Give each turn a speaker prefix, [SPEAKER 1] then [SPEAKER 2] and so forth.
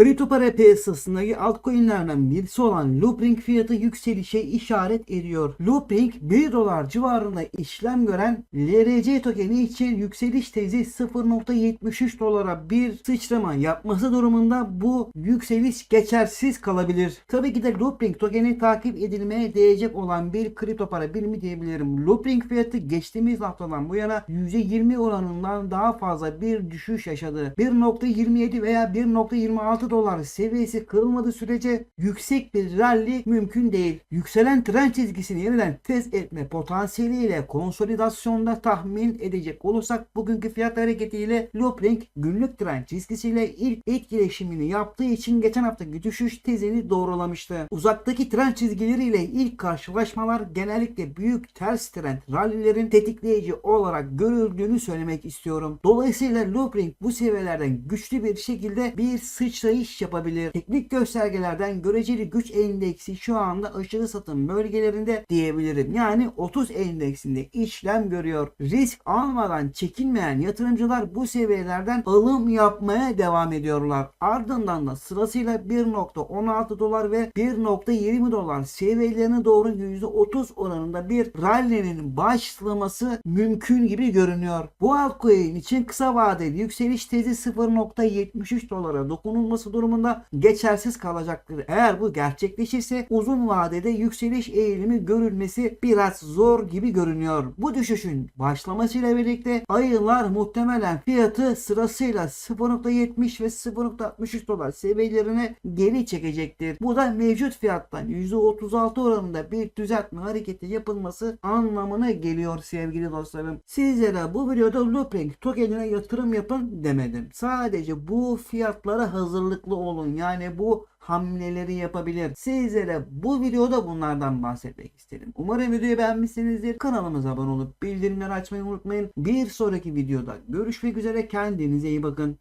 [SPEAKER 1] Kripto para piyasasındaki altcoin'lerden birisi olan Loopring fiyatı yükselişe işaret ediyor. Loopring 1 dolar civarında işlem gören LRC tokeni için yükseliş tezi 0.73 dolara bir sıçrama yapması durumunda bu yükseliş geçersiz kalabilir. Tabii ki de Loopring tokeni takip edilmeye değecek olan bir kripto para birimi diyebilirim. Loopring fiyatı geçtiğimiz haftadan bu yana %20 oranından daha fazla bir düşüş yaşadı. 1.27 veya 1.26 dolar seviyesi kırılmadığı sürece yüksek bir rally mümkün değil. Yükselen trend çizgisini yeniden test etme potansiyeliyle konsolidasyonda tahmin edecek olursak bugünkü fiyat hareketiyle Loopring günlük trend çizgisiyle ilk etkileşimini yaptığı için geçen haftaki düşüş tezini doğrulamıştı. Uzaktaki trend çizgileriyle ilk karşılaşmalar genellikle büyük ters trend rallilerin tetikleyici olarak görüldüğünü söylemek istiyorum. Dolayısıyla Loopring bu seviyelerden güçlü bir şekilde bir sıçrayış yapabilir. Teknik göstergelerden göreceli güç endeksi şu anda aşırı satım bölgelerinde diyebilirim. Yani 30 endeksinde işlem görüyor. Risk almadan çekinmeyen yatırımcılar bu seviyelerden alım yapmaya devam ediyorlar. Ardından da sırasıyla 1.16 dolar ve 1.20 dolar seviyelerine doğru %30 oranında bir rally'nin başlaması mümkün gibi görünüyor. Bu altcoin için kısa vadeli yükseliş tezi 0.73 dolara dokunulması durumunda geçersiz kalacaktır. Eğer bu gerçekleşirse uzun vadede yükseliş eğilimi görülmesi biraz zor gibi görünüyor. Bu düşüşün başlamasıyla birlikte ayılar muhtemelen fiyatı sırasıyla 0.70 ve 0.63 dolar seviyelerine geri çekecektir. Bu da mevcut fiyattan %36 oranında bir düzeltme hareketi yapılması anlamına geliyor sevgili dostlarım. Sizlere bu videoda Loopring tokenine yatırım yapın demedim. Sadece bu fiyatlara hazırlıklı olun. Yani bu hamleleri yapabilir. Sizlere bu videoda bunlardan bahsetmek istedim. Umarım videoyu beğenmişsinizdir. Kanalımıza abone olup bildirimleri açmayı unutmayın. Bir sonraki videoda görüşmek üzere. Kendinize iyi bakın.